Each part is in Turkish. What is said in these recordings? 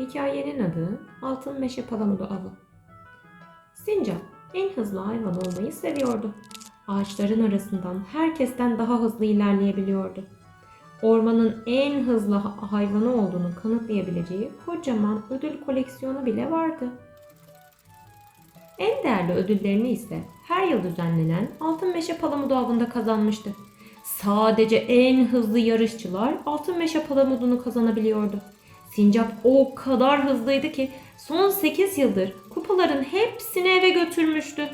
Hikayenin adı Altın Meşe Palamudu Avı. Sincap en hızlı hayvan olmayı seviyordu. Ağaçların arasından herkesten daha hızlı ilerleyebiliyordu. Ormanın en hızlı ha- hayvanı olduğunu kanıtlayabileceği kocaman ödül koleksiyonu bile vardı. En değerli ödüllerini ise her yıl düzenlenen Altın Meşe Palamudu avında kazanmıştı. Sadece en hızlı yarışçılar Altın Meşe Palamudunu kazanabiliyordu. Sincap o kadar hızlıydı ki son 8 yıldır kupaların hepsini eve götürmüştü.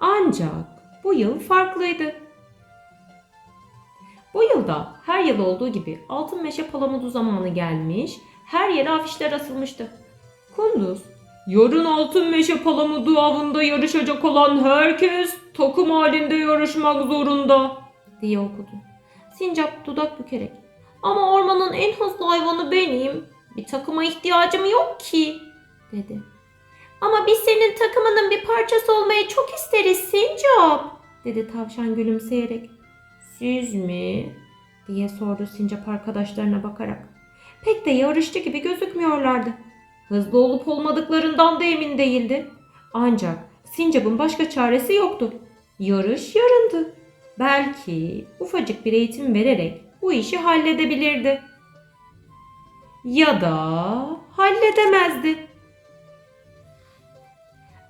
Ancak bu yıl farklıydı. Bu yılda her yıl olduğu gibi Altın Meşe Palamudu zamanı gelmiş, her yere afişler asılmıştı. Kunduz, yarın Altın Meşe Palamudu avında yarışacak olan herkes takım halinde yarışmak zorunda diye okudu. Sincap dudak bükerek ama ormanın en hızlı hayvanı benim. Bir takıma ihtiyacım yok ki dedi. Ama biz senin takımının bir parçası olmayı çok isteriz Sincap dedi tavşan gülümseyerek. Siz mi? diye sordu Sincap arkadaşlarına bakarak. Pek de yarışçı gibi gözükmüyorlardı. Hızlı olup olmadıklarından da emin değildi. Ancak Sincap'ın başka çaresi yoktu. Yarış yarındı. Belki ufacık bir eğitim vererek bu işi halledebilirdi. Ya da halledemezdi.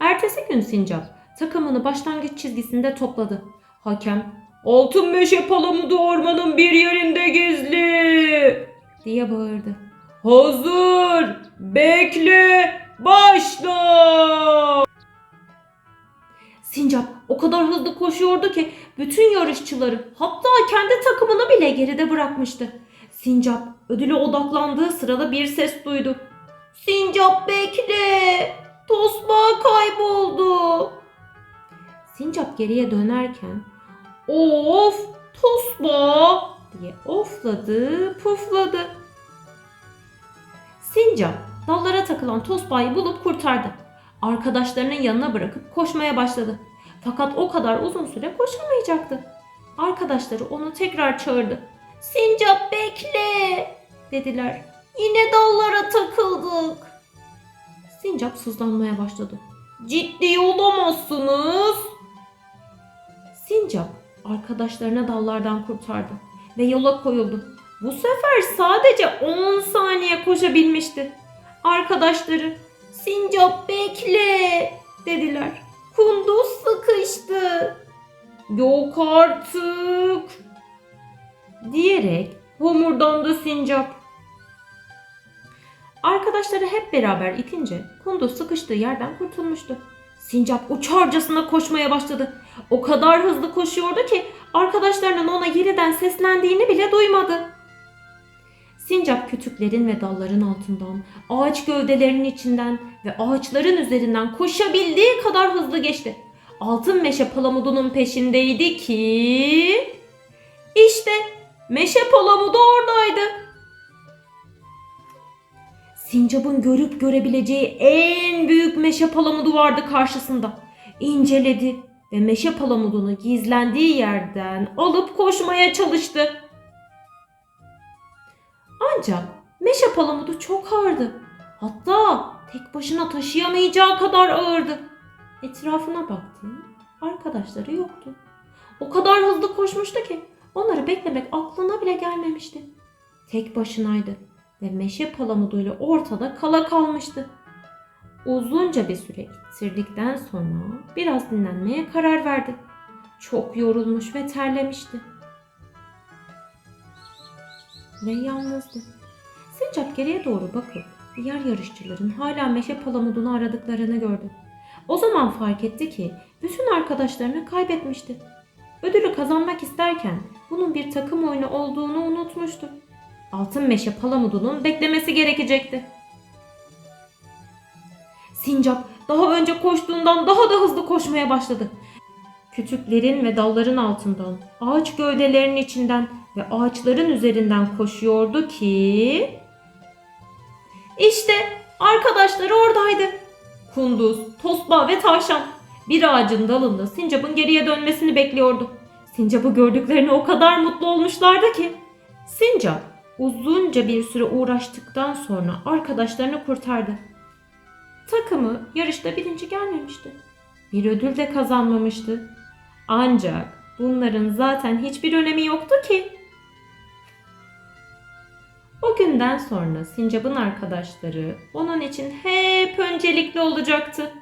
Ertesi gün Sincap takımını başlangıç çizgisinde topladı. Hakem, altın meşe palamudu ormanın bir yerinde gizli diye bağırdı. Hazır, bekle, başla. Sincap o kadar hızlı koşuyordu ki bütün yarışçıları hatta kendi takımını bile geride bırakmıştı. Sincap ödüle odaklandığı sırada bir ses duydu. Sincap bekle! Tosbağa kayboldu. Sincap geriye dönerken of tosbağa diye ofladı pufladı. Sincap dallara takılan tosbağayı bulup kurtardı. Arkadaşlarının yanına bırakıp koşmaya başladı. Fakat o kadar uzun süre koşamayacaktı. Arkadaşları onu tekrar çağırdı. Sincap bekle dediler. Yine dallara takıldık. Sincap sızlanmaya başladı. Ciddi olamazsınız. Sincap arkadaşlarına dallardan kurtardı ve yola koyuldu. Bu sefer sadece 10 saniye koşabilmişti. Arkadaşları Sincap bekle dediler. Kunduz sıkıştı. Yok artık diyerek homurdandı Sincap. Arkadaşları hep beraber itince Kunduz sıkıştığı yerden kurtulmuştu. Sincap uçarcasına koşmaya başladı. O kadar hızlı koşuyordu ki arkadaşlarının ona yeniden seslendiğini bile duymadı. Sincap kütüklerin ve dalların altından, ağaç gövdelerinin içinden ve ağaçların üzerinden koşabildiği kadar hızlı geçti. Altın meşe palamudunun peşindeydi ki... İşte meşe palamudu oradaydı. Sincap'ın görüp görebileceği en büyük meşe palamudu vardı karşısında. İnceledi ve meşe palamudunu gizlendiği yerden alıp koşmaya çalıştı. Ancak meşe palamudu çok ağırdı. Hatta tek başına taşıyamayacağı kadar ağırdı. Etrafına baktı. Arkadaşları yoktu. O kadar hızlı koşmuştu ki onları beklemek aklına bile gelmemişti. Tek başınaydı ve meşe palamuduyla ortada kala kalmıştı. Uzunca bir süre ittirdikten sonra biraz dinlenmeye karar verdi. Çok yorulmuş ve terlemişti. Ve yalnızdı. Sincap geriye doğru bakıp diğer yarışçıların hala meşe palamudunu aradıklarını gördü. O zaman fark etti ki bütün arkadaşlarını kaybetmişti. Ödülü kazanmak isterken bunun bir takım oyunu olduğunu unutmuştu. Altın meşe palamudunun beklemesi gerekecekti. Sincap daha önce koştuğundan daha da hızlı koşmaya başladı. Kütüklerin ve dalların altından, ağaç gövdelerinin içinden ve ağaçların üzerinden koşuyordu ki... İşte arkadaşları oradaydı. Kunduz, tosbağa ve tavşan. Bir ağacın dalında Sincap'ın geriye dönmesini bekliyordu. Sincap'ı gördüklerine o kadar mutlu olmuşlardı ki. Sincap uzunca bir süre uğraştıktan sonra arkadaşlarını kurtardı. Takımı yarışta birinci gelmemişti. Bir ödül de kazanmamıştı. Ancak bunların zaten hiçbir önemi yoktu ki. Günden sonra Sincap'ın arkadaşları onun için hep öncelikli olacaktı.